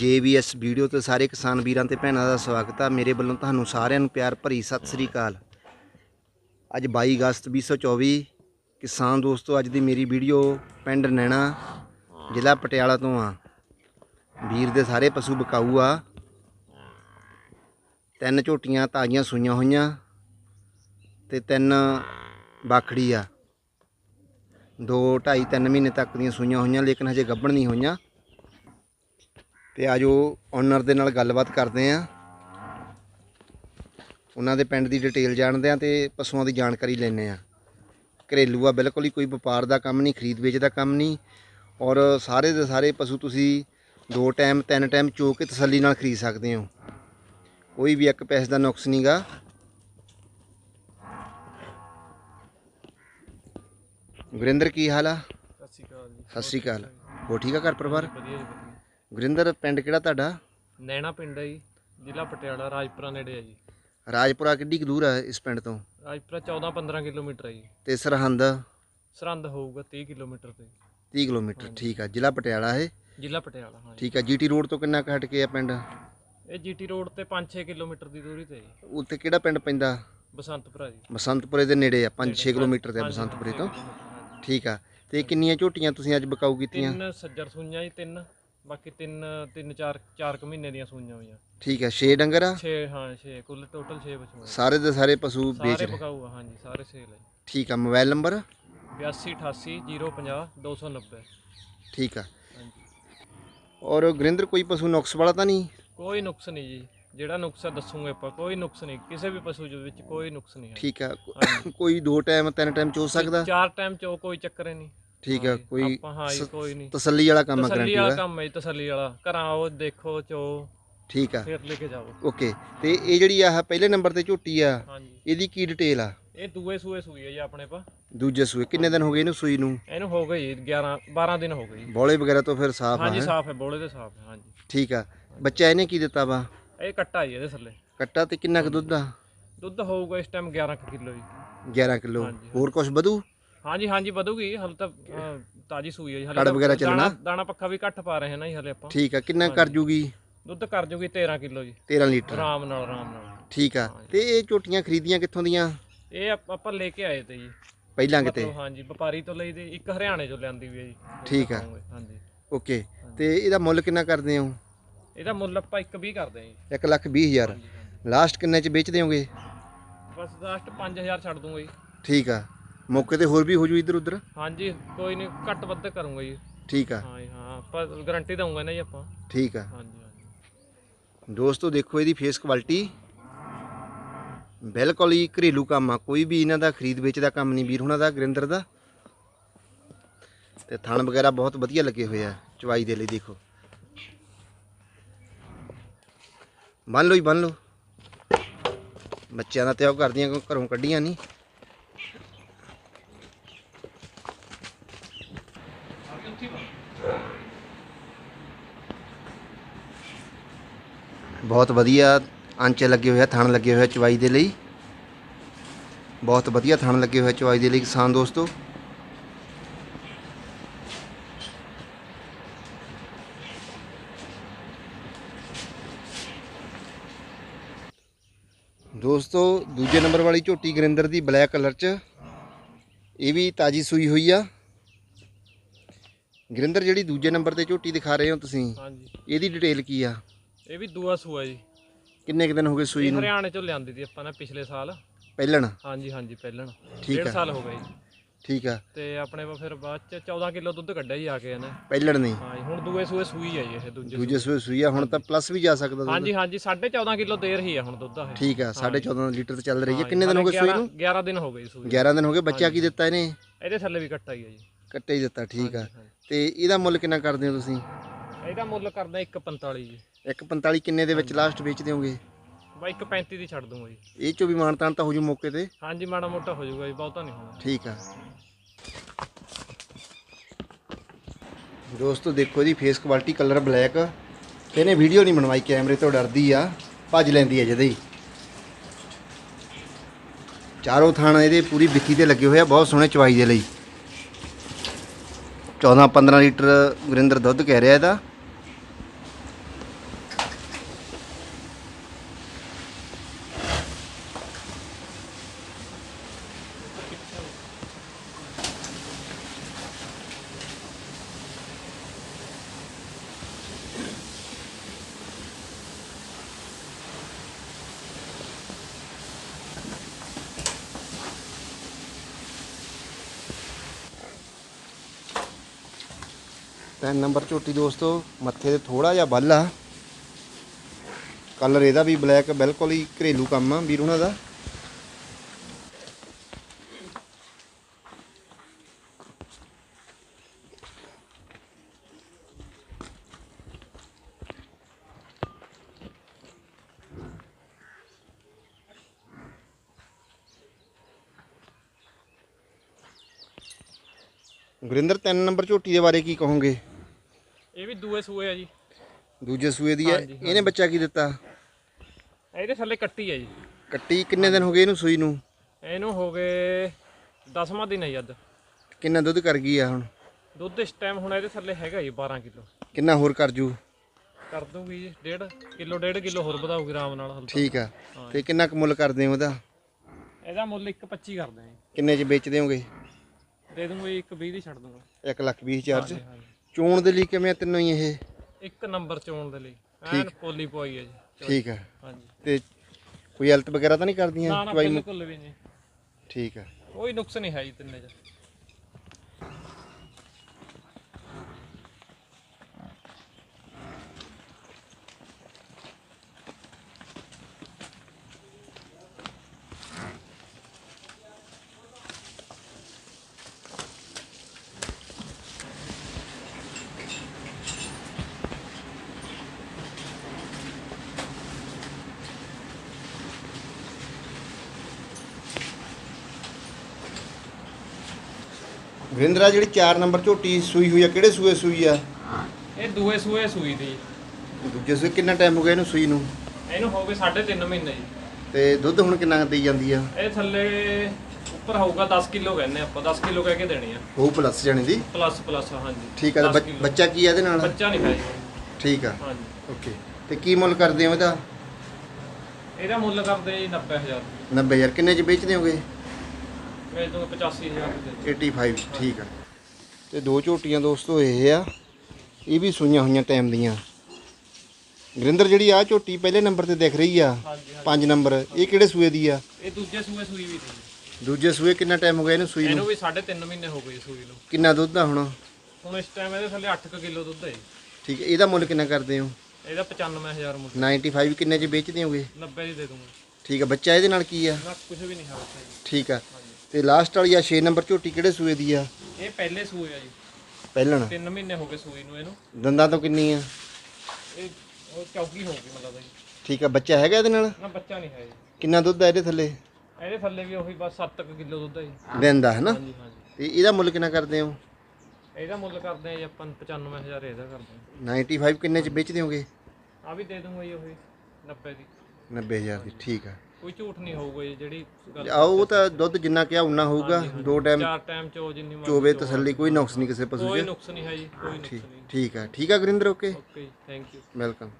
JVS video ਤੇ ਸਾਰੇ ਕਿਸਾਨ ਵੀਰਾਂ ਤੇ ਭੈਣਾਂ ਦਾ ਸਵਾਗਤ ਆ, ਮੇਰੇ ਵੱਲੋਂ ਤੁਹਾਨੂੰ ਸਾਰਿਆਂ ਨੂੰ ਪਿਆਰ ਭਰੀ ਸਤਿ ਸ੍ਰੀ ਅਕਾਲ। ਅੱਜ 22 ਅਗਸਤ 2024 ਕਿਸਾਨ ਦੋਸਤੋ, ਅੱਜ ਦੀ ਮੇਰੀ ਵੀਡੀਓ ਪਿੰਡ ਨੈਣਾ, ਜ਼ਿਲ੍ਹਾ ਪਟਿਆਲਾ ਤੋਂ ਆ। ਵੀਰ ਦੇ ਸਾਰੇ ਪਸ਼ੂ ਬਕਾਊ ਆ। ਤਿੰਨ ਝੋਟੀਆਂ ਤਾਜ਼ੀਆਂ ਸੂਈਆਂ ਹੋਈਆਂ ਤੇ ਤਿੰਨ ਬਾਖੜੀ ਆ। ਦੋ ਢਾਈ ਤਿੰਨ ਮਹੀਨੇ ਤੱਕ ਦੀਆਂ ਸੂਈਆਂ ਹੋਈਆਂ, ਲੇਕਿਨ ਹਜੇ ਗੱਭਣ ਨਹੀਂ ਹੋਈਆਂ। ਤੇ ਆਜੋ ਓਨਰ ਦੇ ਨਾਲ ਗੱਲਬਾਤ ਕਰਦੇ ਆਂ। ਉਹਨਾਂ ਦੇ ਪਿੰਡ ਦੀ ਡਿਟੇਲ ਜਾਣਦੇ ਆਂ ਤੇ ਪਸ਼ੂਆਂ ਦੀ ਜਾਣਕਾਰੀ ਲੈਣੇ ਆਂ। ਘਰੇਲੂ ਆ ਬਿਲਕੁਲ ਹੀ ਕੋਈ ਵਪਾਰ ਦਾ ਕੰਮ ਨਹੀਂ ਖਰੀਦ ਵੇਚ ਦਾ ਕੰਮ ਨਹੀਂ। ਔਰ ਸਾਰੇ ਦੇ ਸਾਰੇ ਪਸ਼ੂ ਤੁਸੀਂ ਦੋ ਟਾਈਮ ਤਿੰਨ ਟਾਈਮ ਚੋ ਕੇ ਤਸੱਲੀ ਨਾਲ ਖਰੀਦ ਸਕਦੇ ਹੋ। ਕੋਈ ਵੀ ਇੱਕ ਪੈਸੇ ਦਾ ਨੁਕਸ ਨਹੀਂਗਾ ਗੁਰਿੰਦਰ ਕੀ ਹਾਲ ਆ? ਸਤਿ ਸ਼੍ਰੀ ਅਕਾਲ ਜੀ। ਸਤਿ ਸ਼੍ਰੀ ਅਕਾਲ। ਹੋ ਠੀਕ ਆ ਘਰ ਪਰਿਵਾਰ? ਵਧੀਆ ਜੀ ਵਧੀਆ। ਗੁਰਿੰਦਰ ਪਿੰਡ ਕਿਹੜਾ ਤੁਹਾਡਾ? ਨੈਣਾ ਪਿੰਡ ਹੈ ਜੀ ਜ਼ਿਲ੍ਹਾ ਪਟਿਆਲਾ ਰਾਜਪੁਰਾ ਨੇੜੇ ਹੈ ਜੀ। ਰਾਜਪੁਰਾ ਕਿੱਡੀ ਕੁ ਦੂਰ ਆ ਇਸ ਪਿੰਡ ਤੋਂ? ਰਾਜਪੁਰਾ 14 15 ਕਿਲੋਮੀਟਰ ਹੈ ਜੀ। ਤੇ ਸਰਹੰਦ? ਸਰਹੰਦ ਹੋਊਗਾ 30 ਕਿਲੋਮੀਟਰ ਤੇ। 30 ਕਿਲੋਮੀਟਰ ਠੀਕ ਆ ਜ਼ਿਲ੍ਹਾ ਪਟਿਆਲਾ ਹੈ ਜ਼ਿਲ੍ਹਾ ਪਟਿਆਲਾ ਹਾਂ ਜੀ ਠੀਕ ਆ ਜੀਟੀ ਰੋਡ ਤੋਂ ਕਿੰਨਾ ਕੁ ਹਟ ਕੇ ਆ ਪਿੰਡ? ਇਹ ਜੀਟੀ ਰੋਡ ਤੇ 5-6 ਕਿਲੋਮੀਟਰ ਦੀ ਦੂਰੀ ਤੇ ਹੈ ਜੀ। ਉੱਥੇ ਕਿਹੜਾ ਪਿੰਡ ਪੈਂਦਾ? ਬਸੰਤਪੁਰਾ ਜੀ। ਬਸੰਤਪੁਰੇ ਦੇ ਨੇੜੇ ਆ 5-6 ਕਿਲੋਮੀਟਰ ਤੇ ਆ ਬਸੰਤਪੁਰੇ ਤੋਂ। ਠੀਕ ਆ ਤੇ ਕਿੰਨੀਆਂ ਝੋਟੀਆਂ ਤੁਸੀਂ ਅੱਜ ਬਕਾਊ ਕੀਤੀਆਂ? ਤਿੰਨ ਸੱਜਰ ਸੂਈਆਂ ਜੀ ਤਿੰਨ। ਬਾਕੀ ਤਿੰਨ ਤਿੰਨ ਚਾਰ ਚਾਰ ਕੁ ਮਹੀਨੇ ਦੀਆਂ ਸੂਈਆਂ ਹੋਈਆਂ। ਠੀਕ ਆ 6 ਡੰਗਰ ਆ? 6 ਹਾਂ 6 ਕੁੱਲ ਟੋਟਲ 6 ਬਚੂਆਂ ਸਾਰੇ ਦੇ ਸਾਰੇ ਪਸ਼ੂ ਵੇਚ ਸਾਰੇ ਰਹੇ। ਪਕਾਊ ਆ ਹਾਂਜੀ ਸਾਰੇ ਸੇਲ ਹੈ। ਠੀਕ ਆ ਮੋਬਾਈਲ ਨੰਬਰ? 82 88 050 290 ਠੀਕ ਆ। ਹਾਂਜੀ। ਔਰ ਗੁਰਿੰਦਰ ਕੋਈ ਪਸ਼ੂ ਨੁਕਸ ਵਾਲਾ ਤਾਂ ਨਹੀਂ? ਕੋਈ ਨੁਕਸ ਨਹੀਂ ਜੀ। ਜਿਹੜਾ ਨੁਕਸ ਆ ਦੱਸੂਗੇ ਆਪਾਂ ਕੋਈ ਨੁਕਸ ਨਹੀਂ। ਕਿਸੇ ਵੀ ਪਸ਼ੂ ਦੇ ਵਿੱਚ ਕੋਈ ਨੁਕਸ ਨਹੀਂ ਹੈ। ਠੀਕ ਆ ਕੋਈ ਦੋ ਟਾਈਮ ਤਿੰਨ ਟਾਈਮ ਚੋ ਸਕਦਾ? ਚਾਰ ਟਾਈਮ ਚ ਕੋਈ ਚੱਕਰ ਹੀ ਨਹੀਂ। ਠੀਕ ਆ ਕੋਈ ਆਪਾਂ ਹਾਂ ਜੀ ਕੋਈ ਨਹੀਂ। ਤਸੱਲੀ ਵਾਲਾ ਕੰਮ ਆ ਤਸੱਲੀ ਗਰੰਟੀ ਵਾਲਾ ਦਾ ਕੰਮ ਹੈ ਜੀ ਤਸੱਲੀ ਵਾਲਾ। ਘਰਾਂ ਆਓ ਦੇਖੋ ਚੋ। ਠੀਕ ਆ। ਫਿਰ ਲੈ ਕੇ ਜਾਓ। ਓਕੇ ਤੇ ਇਹ ਜਿਹੜੀ ਆਹ ਪਹਿਲੇ ਨੰਬਰ ਤੇ ਝੋਟੀ ਆ ਹਾਂਜੀ ਇਹਦੀ ਕੀ ਡਿਟੇਲ ਆ? ਇਹ ਦੂਏ ਸੂਏ ਸੂਈ ਹੈ ਜੀ ਆਪਣੇ ਪਾ। ਦੂਜੇ ਸੂਏ ਕਿੰਨੇ ਦਿਨ ਹੋ ਗਏ ਇਹਨੂੰ ਸੂਈ ਨੂੰ? ਇਹਨੂੰ ਹੋ ਗਈ 11 12 ਦਿਨ ਹੋ ਗਏ ਜੀ। ਬੋਲੇ ਵਗੈਰਾ ਤੋਂ ਫਿਰ ਸਾਫ਼ ਆ ਹਾਂਜੀ ਹੈਂ? ਸਾਫ਼ ਹੈ ਬੋਲੇ ਦੇ ਸਾਫ਼ ਹੈ ਹਾਂਜੀ ਠੀਕ ਆ। ਬੱਚਾ ਇਹਨੇ ਕੀ ਦਿੱਤਾ ਵਾ? ਇਹ ਕੱਟਾ ਜੀ ਇਹਦੇ ਥੱਲੇ। ਕੱਟਾ ਤੇ ਕਿੰਨਾ ਕੁ ਦੁੱਧ ਆ? ਦੁੱਧ ਹੋਊਗਾ ਇਸ ਟਾਈਮ 11 ਕੁ ਕਿਲੋ ਜੀ। 11 ਕਿਲੋ। ਹਾਂਜੀ, ਹੋਰ ਕੁਝ ਵਧੂ? ਹਾਂਜੀ ਹਾਂਜੀ ਵਧੂਗੀ। ਹਲ ਤਾਂ ਅਹ, ਤਾਜ਼ੀ ਸੂਈ ਹੈ ਜੀ ਹਲੇ ਕੜ ਵਗੈਰਾ ਚੱਲਣਾ? ਦਾਣਾ ਪੱਖਾ ਵੀ ਘੱਟ ਪਾ ਰਹੇ ਹਾਂ ਨਾ ਜੀ ਹਲੇ ਆਪਾਂ। ਠੀਕ ਆ ਕਿੰਨਾ ਕਰ ਜੂਗੀ? ਦੁੱਧ ਕਰ ਜੂਗੀ 13 ਕਿਲੋ ਜੀ। 13 ਲੀਟਰ। ਆਰਾਮ ਨਾਲ ਆਰਾਮ ਨਾਲ। ਠੀਕ ਆ ਤੇ ਇਹ ਝੋਟੀਆਂ ਖਰੀਦੀਆਂ ਕਿੱਥੋਂ ਦੀਆਂ? ਇਹ ਆਪ- ਆਪਾਂ ਲੈ ਕੇ ਆਏ ਤੇ ਜੀ। ਪਹਿਲਾਂ ਕਿਤੇ? ਮਤਲਬ ਹਾਂਜੀ ਵਪਾਰੀ ਤੋਂ ਲਈ ਤੇ ਇੱਕ ਹਰਿਆਣੇ ਚੋਂ ਲਿਆਂਦੀ ਵੀ ਹੈ ਜੀ। ਠੀਕ ਆ। ਹਾਂਜੀ। ਓਕੇ ਤੇ ਇਹਦਾ ਮੁੱਲ ਕਿੰਨਾ ਕਰਦੇ ਹੋ? ਇਹਦਾ ਮੁੱਲ ਆਪਾਂ 1 20 ਕਰਦੇ ਹਾਂ ਜੀ। 1 ਲੱਖ 20 ਹਜ਼ਾਰ। ਹਾਂਜੀ, ਹਾਂਜੀ। ਲਾਸਟ ਕਿੰਨੇ ਚ ਵੇਚ ਦਿਓਗੇ ਬਸ ਲਾਸਟ 5000 ਛੱਡ ਦੂੰਗਾ ਜੀ। ਠੀਕ ਆ। ਮੌਕੇ ਤੇ ਹੋਰ ਵੀ ਹੋ ਜੂ ਇੱਧਰ ਉੱਧਰ? ਹਾਂਜੀ ਕੋਈ ਨਹੀਂ ਘੱਟ ਵੱਧ ਕਰੂੰਗਾ ਜੀ। ਠੀਕ ਆ। ਹਾਂ ਜੀ ਹਾਂ ਗਾਰੰਟੀ ਦਊਂਗਾ ਨਾ ਜੀ ਆਪਾਂ। ਠੀਕ ਆ। ਹਾਂਜੀ ਹਾਂਜੀ। ਦੋਸਤੋ ਦੇਖੋ ਇਹਦੀ ਫੇਸ ਕੁਆਲਿਟੀ ਬਿਲਕੁਲ ਹੀ ਘਰੇਲੂ ਕੰਮ ਆ। ਕੋਈ ਵੀ ਇਹਨਾਂ ਦਾ ਖਰੀਦ ਵੇਚ ਦਾ ਕੰਮ ਨਹੀਂ ਵੀਰ ਹੁਣਾਂ ਦਾ ਗੁਰਿੰਦਰ ਦਾ। ਤੇ ਥਣ ਵਗੈਰਾ ਬਹੁਤ ਵਧੀਆ ਲੱਗੇ ਹੋਏ ਆ ਚਵਾਈ ਦੇ ਲਈ ਦੇਖੋ। ਬੰਨ ਲਓ ਹੀ ਬੰਨ ਲਓ। ਬੱਚਿਆਂ ਦਾ ਤਿਆਗ ਕਰਦੀਆਂ ਕਿਉਂ ਘਰੋਂ ਕੱਢੀਆਂ ਨਹੀਂ। ਬਹੁਤ ਵਧੀਆ ਆਂਚੇ ਲੱਗੇ ਹੋਏ ਆ ਥਣ ਲੱਗੇ ਹੋਏ ਆ ਚਵਾਈ ਦੇ ਲਈ। ਬਹੁਤ ਵਧੀਆ ਥਣ ਲੱਗੇ ਹੋਏ ਆ ਚਵਾਈ ਦੇ ਲਈ ਕਿਸਾਨ ਦੋਸਤੋ। ਦੋਸਤੋ ਦੂਜੇ ਨੰਬਰ ਵਾਲੀ ਝੋਟੀ ਗਰਿੰਦਰ ਦੀ ਬਲੈਕ ਕਲਰ ਚ। ਇਹ ਵੀ ਤਾਜੀ ਸੂਈ ਹੋਈ ਆ। ਗਰਿੰਦਰ ਜਿਹੜੀ ਦੂਜੇ ਨੰਬਰ ਤੇ ਝੋਟੀ ਦਿਖਾ ਰਹੇ ਹੋ ਤੁਸੀਂ ਹਾਂਜੀ। ਇਹਦੀ ਡਿਟੇਲ ਕੀ ਆ? ਇਹ ਵੀ ਦੂਆ ਸੂਆ ਜੀ। ਕਿੰਨੇ ਕੁ ਦਿਨ ਹੋ ਗਏ ਸੂਈ ਇਹ ਨੂੰ? ਹਰਿਆਣੇ ਚੋਂ ਲਿਆਂਦੀ ਸੀ ਆਪਾਂ ਨੇ ਪਿਛਲੇ ਸਾਲ। ਪਹਿਲਣ? ਹਾਂਜੀ ਹਾਂਜੀ ਪਹਿਲਣ। ਠੀਕ ਡੇਢ ਆ। ਸਾਲ ਹੋ ਗਏ ਜੀ। ਠੀਕ ਆ। ਤੇ ਆਪਣੇ ਵਾ ਫਿਰ ਬਾਅਦ ਚ 14 ਕਿਲੋ ਦੁੱਧ ਕੱਢਿਆ ਜੀ ਆ ਕੇ ਇਹਨੇ। ਪਹਿਲਣ ਨਹੀਂ? ਹਾਂ ਜੀ ਹੁਣ ਦੂਏ ਸੂਏ ਸੂਈ ਜੀ ਇਹ ਦੂਜੇ ਦੂਜੇ ਸੂਏ। ਸੂਈ ਆ ਹੁਣ ਤਾਂ ਪਲੱਸ ਵੀ ਜਾ ਸਕਦਾ ਦੁੱਧ। ਹਾਂਜੀ ਹਾਂਜੀ 14.5 ਕਿਲੋ ਦੇਰ ਹੀ ਆ ਹੁਣ ਦੁੱਧ ਆ ਇਹ। ਠੀਕ ਆ 14.5 ਲੀਟਰ ਤੇ ਚੱਲ ਰਹੀ ਹੈ ਕਿੰਨੇ ਦਿਨ ਹੋ ਗਏ ਸੂਈ ਨੂੰ? 11 ਦਿਨ ਹੋ ਗਏ ਸੂਈ 11 ਦਿਨ ਹੋ ਗਏ। ਬੱਚਾ ਕੀ ਦਿੱਤਾ ਇਹਨੇ? ਇਹਦੇ ਥੱਲੇ ਵੀ ਕੱਟਾ ਹੀ ਆ ਜੀ। ਕੱਟੇ ਹੀ ਦਿੱਤਾ ਠੀਕ ਆ। ਹਾਂਜੀ। ਤੇ ਇਹਦਾ ਮੁੱਲ ਕਿੰਨਾ ਕਰਦੇ ਹੋ ਤੁਸੀਂ? ਇਹਦਾ ਮੁੱਲ ਕਰਦਾ 145 ਜੀ। 145 ਕਿੰਨੇ ਦੇ ਵਿੱਚ ਲਾਸਟ ਵੇਚ ਦਿਓਗੇ ਬਾਈ 135 ਦੀ ਛੱਡ ਦੂੰਗਾ ਜੀ। ਇਹ ਚੋਂ ਵੀ ਮਾਨਤਾਨ ਤਾਂ ਹੋ ਜੂ ਮੌਕੇ ਤੇ? ਹਾਂਜੀ ਮਾੜਾ ਮੋਟਾ ਹੋ ਜਾਊਗਾ ਜੀ ਬਹੁਤਾ ਨਹੀਂ ਹੋਣਾ। ਠੀਕ ਆ। ਦੋਸਤੋ ਦੇਖੋ ਇਹਦੀ ਫੇਸ ਕੁਆਲਿਟੀ ਕਲਰ ਬਲੈਕ ਇਹਨੇ ਵੀਡੀਓ ਨਹੀਂ ਬਣਵਾਈ ਕੈਮਰੇ ਤੋਂ ਡਰਦੀ ਆ। ਭੱਜ ਲੈਂਦੀ ਹੈ ਜਦੇ ਹੀ। ਚਾਰੋਂ ਥਾਣਾ ਇਹਦੇ ਪੂਰੀ ਵਿੱਕੀ ਤੇ ਲੱਗੇ ਹੋਏ ਆ ਬਹੁਤ ਸੋਹਣੇ ਚਵਾਈ ਦੇ ਲਈ। 14 15 ਲੀਟਰ ਗੁਰਿੰਦਰ ਦੁੱਧ ਕਹਿ ਰਿਹਾ ਇਹਦਾ। ਤਿੰਨ ਨੰਬਰ ਝੋਟੀ ਦੋਸਤੋ, ਮੱਥੇ ਤੇ ਥੋੜਾ ਜਿਹਾ ਬੱਲ ਆ। ਕਲਰ ਇਹਦਾ ਵੀ ਬਲੈਕ ਬਿਲਕੁਲ ਹੀ ਘਰੇਲੂ ਕੰਮ ਆ ਵੀਰ ਉਹਨਾਂ ਦਾ। ਗੁਰਿੰਦਰ, ਤਿੰਨ ਨੰਬਰ ਝੋਟੀ ਦੇ ਬਾਰੇ ਕੀ ਕਹੋਗੇ? ਦੂਏ ਸੂਏ ਆ ਜੀ। ਦੂਜੇ ਸੂਏ ਦੀ ਹੈ। ਹਾਂਜੀ, ਇਹਨੇ ਬੱਚਾ ਕੀ ਦਿੱਤਾ? ਇਹਦੇ ਥੱਲੇ ਕੱਟੀ ਆ ਜੀ। ਕੱਟੀ ਕਿੰਨੇ ਦਿਨ ਹੋ ਗਏ ਇਹਨੂੰ ਸੂਈ ਨੂੰ? ਇਹਨੂੰ ਹੋ ਗਏ 10ਵਾਂ ਦਿਨ ਹੈ ਜੀ ਅੱਜ। ਕਿੰਨਾ ਦੁੱਧ ਕਰ ਗਈ ਆ ਹੁਣ? ਦੁੱਧ ਇਸ ਟਾਈਮ ਹੁਣ ਇਹਦੇ ਥੱਲੇ ਹੈਗਾ ਜੀ 12 ਕਿਲੋ। ਕਿੰਨਾ ਹੋਰ ਕਰ ਜੂ? ਕਰ ਦੂੰਗੀ ਜੀ ਡੇਢ ਕਿਲੋ ਡੇਢ ਕਿਲੋ ਹੋਰ ਵਧਾਉਗੀ ਆਰਾਮ ਨਾਲ ਹਲਕਾ। ਠੀਕ ਆ। ਤੇ ਕਿੰਨਾ ਕੁ ਮੁੱਲ ਕਰਦੇ ਹੋ ਉਹਦਾ? ਇਹਦਾ ਮੁੱਲ 1.25 ਕਰਦੇ ਆ ਜੀ। ਕਿੰਨੇ ਚ ਵੇਚ ਦਿਓਗੇ ਦੇ ਦੂੰਗਾ ਜੀ 1.20 ਦੀ ਛੱਡ ਦੂੰਗਾ 1 ਲੱਖ 20 ਹਜ਼ਾਰ ਚ। ਹਾਂਜੀ। ਚੋਣ ਦੇ ਲਈ ਕਿਵੇਂ ਆ ਤਿੰਨੋਂ ਹੀ ਇਹ? ਇੱਕ ਨੰਬਰ ਚੋਣ ਦੇ ਲਈ। ਐਨ ਪੋਲੀ ਪੋਈ ਹੈ ਜੀ। ਠੀਕ ਆ ਹਾਂਜੀ। ਤੇ ਕੋਈ ਹੈਲਥ ਵਗੈਰਾ ਤਾਂ ਨਹੀਂ ਕਰਦੀਆਂ ਨਾ ਚਵਾਈ ਮੁ- ਬਿਲਕੁਲ ਵੀ ਨਹੀਂ। ਠੀਕ ਆ ਕੋਈ ਨੁਕਸ ਨਹੀਂ ਹੈ ਜੀ ਤਿੰਨੇ ਚ। ਵਰਿੰਦਰਾ ਜਿਹੜੀ 4 ਨੰਬਰ ਝੋਟੀ ਸੂਈ ਹੋਈ ਆ ਕਿਹੜੇ ਸੂਏ ਸੂਈ ਆ? ਇਹ ਦੂਏ ਸੂਏ ਸੂਈ ਦੀ। ਦੂਜੇ ਸੂਏ ਕਿੰਨਾ ਟਾਈਮ ਹੋ ਗਿਆ ਇਹਨੂੰ ਸੂਈ ਨੂੰ? ਇਹਨੂੰ ਹੋ ਗਏ 3.5 ਮਹੀਨੇ ਜੀ। ਤੇ ਦੁੱਧ ਹੁਣ ਕਿੰਨਾ ਦੇਈ ਜਾਂਦੀ ਆ? ਇਹ ਥੱਲੇ ਉੱਪਰ ਹੋਊਗਾ 10 ਕਿਲੋ ਕਹਿੰਦੇ ਆਪਾਂ 10 ਕਿਲੋ ਕਹਿ ਕੇ ਦੇਣੀ ਆ। ਉਹ ਪਲੱਸ ਜਾਣੇ ਦੀ? ਪਲੱਸ ਪਲੱਸ ਹਾਂਜੀ। ਠੀਕ ਆ ਤੇ 10 ਬੱਚ- ਕਿੱਲੋ। ਬੱਚਾ ਕੀ ਆ ਇਹਦੇ ਨਾਲ? ਬੱਚਾ ਨਹੀਂ ਹੈ ਜੀ। ਠੀਕ ਆ। ਹਾਂਜੀ। ਓਕੇ। ਤੇ ਕੀ ਮੁੱਲ ਕਰਦੇ ਹੋ ਇਹਦਾ? ਇਹਦਾ ਮੁੱਲ ਕਰਦੇ ਜੀ 90000 90000 ਕਿੰਨੇ ਚ ਵੇਚ ਦਿਓਗੇ ਵੇਚ ਦੂੰਗਾ 85000 ਦੇ 85 ਠੀਕ ਆ। ਤੇ ਦੋ ਝੋਟੀਆਂ ਦੋਸਤੋ ਇਹ ਆ ਇਹ ਵੀ ਸੂਈਆਂ ਹੋਈਆਂ ਟਾਈਮ ਦੀਆਂ। ਗੁਰਿੰਦਰ ਜਿਹੜੀ ਆ ਝੋਟੀ ਪਹਿਲੇ ਨੰਬਰ ਤੇ ਦਿਖ ਰਹੀ ਆ ਹਾਂਜੀ ਹਾਂਜੀ। 5 ਨੰਬਰ ਇਹ ਕਿਹੜੇ ਸੂਏ ਦੀ ਆ? ਇਹ ਦੂਜੇ ਸੂਏ ਸੂਈ ਵੀ ਸੀ। ਦੂਜੇ ਸੂਏ ਕਿੰਨਾ ਟਾਈਮ ਹੋ ਗਿਆ ਇਹਨੂੰ ਸੂਈ ਨੂੰ? ਇਹਨੂੰ ਵੀ 3.5 ਮਹੀਨੇ ਹੋ ਗਏ ਸੂਈ ਨੂੰ। ਕਿੰਨਾ ਦੁੱਧ ਆ ਹੁਣ? ਹੁਣ ਇਸ ਟਾਈਮ ਇਹਦੇ ਥੱਲੇ 8 ਕਿਲੋ ਦੁੱਧ ਹੈ। ਠੀਕ ਹੈ ਇਹਦਾ ਮੁੱਲ ਕਿੰਨਾ ਕਰਦੇ ਹੋ? ਇਹਦਾ 95000 ਮੁੱਲ। 95 ਕਿੰਨੇ ਚ ਵੇਚ ਦਿਓਗੇ 90 ਦੀ ਦੇ ਦੂੰਗਾ। ਠੀਕ ਆ ਬੱਚਾ ਇਹਦੇ ਨਾਲ ਕੀ ਆ? ਨਾ ਕੁਝ ਵੀ ਨਹੀਂ ਹੈ ਬੱਚਾ ਜੀ। ਠੀਕ ਆ। ਤੇ ਲਾਸਟ ਵਾਲੀ ਆ 6 ਨੰਬਰ ਝੋਟੀ ਕਿਹੜੇ ਸੂਏ ਦੀ ਆ? ਇਹ ਪਹਿਲੇ ਸੂਏ ਆ ਜੀ। ਪਹਿਲਣ। 3 ਮਹੀਨੇ ਹੋ ਗਏ ਸੂਈ ਨੂੰ ਇਹਨੂੰ। ਦੰਦਾਂ ਤੋਂ ਕਿੰਨੀ ਆ? ਇਹ ਉਹ ਚੌਕੀ ਹੋ ਗਈ ਮਤਲਬ ਜੀ ਠੀਕ ਆ ਬੱਚਾ ਹੈਗਾ ਇਹਦੇ ਨਾਲ? ਨਾ ਬੱਚਾ ਨਹੀਂ ਹੈ ਜੀ। ਕਿੰਨਾ ਦੁੱਧ ਆ ਇਹਦੇ ਥੱਲੇ? ਇਹਦੇ ਥੱਲੇ ਵੀ ਉਹੀ ਬਸ 7 ਕਿਲੋ ਦੁੱਧ ਹੈ ਜੀ। ਦਿਨ ਦਾ ਹੈ ਨਾ? ਹਾਂਜੀ ਹਾਂਜੀ। ਤੇ ਇਹਦਾ ਮੁੱਲ ਕਿੰਨਾ ਕਰਦੇ ਹੋ? ਇਹਦਾ ਮੁੱਲ ਕਰਦੇ ਆ ਜੀ ਆਪਾਂ 95000 ਇਹਦਾ ਕਰਦੇ ਆ। 95 ਕਿੰਨੇ ਚ ਵੇਚ ਦਿਓਗੇ ਆ ਵੀ ਦੇ ਦੂੰਗਾ ਜੀ ਉਹੀ 90 ਦੀ। 90000 ਦੀ ਠੀਕ ਆ। ਕੋਈ ਝੂਠ ਨਹੀਂ ਹੋਊਗਾ ਜੀ ਜਿਹੜੀ ਗੱਲ ਆ ਉਹ ਤਾਂ ਦੁੱਧ ਜਿੰਨਾ ਕਿਹਾ ਉਨਾ ਹੋਊਗਾ। ਦੋ ਟਾਈਮ ਚਾਰ ਟਾਈਮ ਚੋ ਜਿੰਨੀ ਮਰਜ਼ੀ ਚੋਵੇ ਤਸੱਲੀ ਕੋਈ ਨੁਕਸ ਨਹੀਂ ਕਿਸੇ ਪਸ਼ੂ ਕੋਈ 'ਚ ਨੁਕਸ ਨਹੀਂ ਹੈ ਜੀ ਕੋਈ ਨੁਕਸ ਨਹੀਂ। ਠੀਕ ਆ। ਠੀਕ ਆ Gurinder okay. Okay thank you welcome